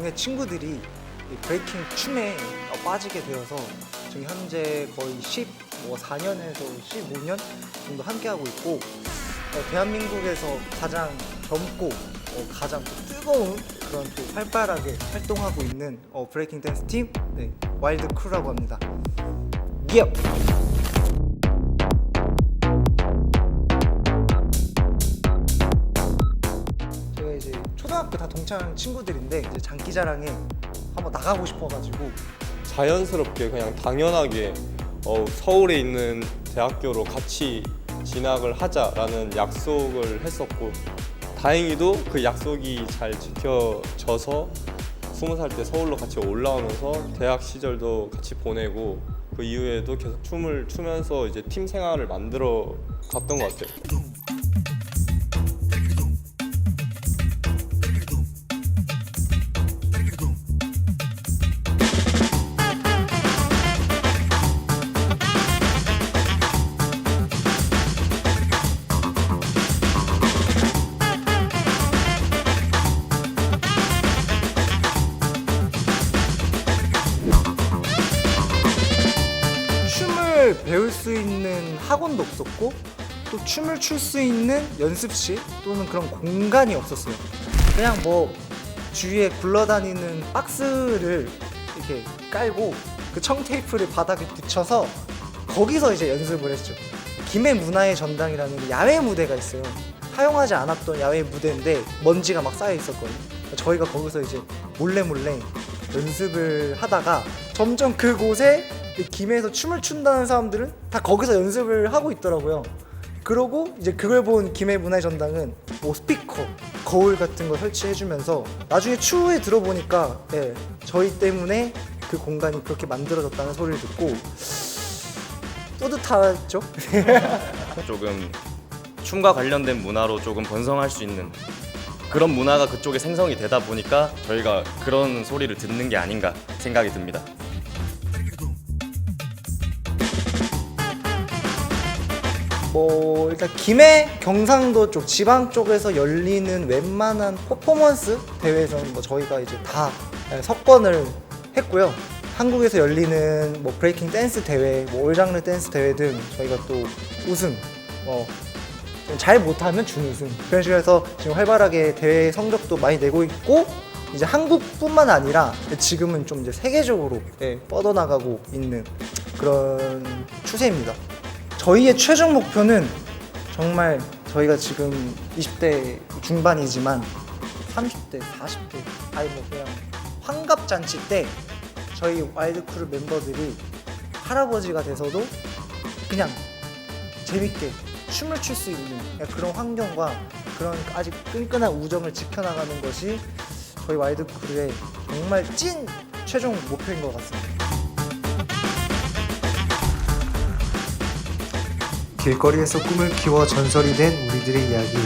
대부분의 친구들이 이 브레이킹 춤에 어, 빠지게 되어서 지금 현재 거의 14년에서 15년 정도 함께하고 있고 어, 대한민국에서 가장 젊고 어, 가장 또 뜨거운 그런 또 활발하게 활동하고 있는 어, 브레이킹 댄스 팀 네, 와일드 크루라고 합니다. 예! 제 다 동창 친구들인데 이제 장기자랑에 한번 나가고 싶어가지고 자연스럽게 그냥 당연하게 어, 서울에 있는 대학교로 같이 진학을 하자라는 약속을 했었고 다행히도 그 약속이 잘 지켜져서 스무 살 때 서울로 같이 올라오면서 대학 시절도 같이 보내고 그 이후에도 계속 춤을 추면서 이제 팀 생활을 만들어 갔던 것 같아요. 배울 수 있는 학원도 없었고 또 춤을 출 수 있는 연습실 또는 그런 공간이 없었어요. 그냥 뭐 주위에 굴러다니는 박스를 이렇게 깔고 그 청테이프를 바닥에 붙여서 거기서 이제 연습을 했죠. 김해 문화의 전당이라는 야외 무대가 있어요. 사용하지 않았던 야외 무대인데 먼지가 막 쌓여 있었거든요. 저희가 거기서 이제 몰래 몰래 연습을 하다가 점점 그곳에 이 김해에서 춤을 춘다는 사람들은 다 거기서 연습을 하고 있더라고요. 그러고 이제 그걸 본 김해 문화의 전당은 뭐 스피커, 거울 같은 거 설치해주면서 나중에 추후에 들어보니까 예, 저희 때문에 그 공간이 그렇게 만들어졌다는 소리를 듣고 뿌듯하죠. 조금 춤과 관련된 문화로 조금 번성할 수 있는 그런 문화가 그쪽에 생성이 되다 보니까 저희가 그런 소리를 듣는 게 아닌가 생각이 듭니다. 뭐 일단 김해 경상도 쪽 지방 쪽에서 열리는 웬만한 퍼포먼스 대회에서는 뭐 저희가 이제 다 예, 석권을 했고요. 한국에서 열리는 뭐 브레이킹 댄스 대회, 뭐 올장르 댄스 대회 등 저희가 또 우승, 뭐잘 못하면 준우승 그런 식으로 해서 지금 활발하게 대회 성적도 많이 내고 있고 이제 한국뿐만 아니라 지금은 좀 이제 세계적으로 예, 뻗어나가고 있는 그런 추세입니다. 저희의 최종 목표는 정말 저희가 지금 20대 중반이지만 30대, 40대 아니 뭐 그냥 환갑 잔치 때 저희 와일드크루 멤버들이 할아버지가 돼서도 그냥 재밌게 춤을 출 수 있는 그런 환경과 그런 아직 끈끈한 우정을 지켜나가는 것이 저희 와일드크루의 정말 찐 최종 목표인 것 같습니다. 길거리에서 꿈을 키워 전설이 된 우리들의 이야기.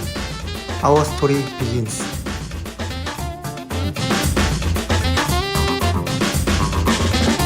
Our Story Begins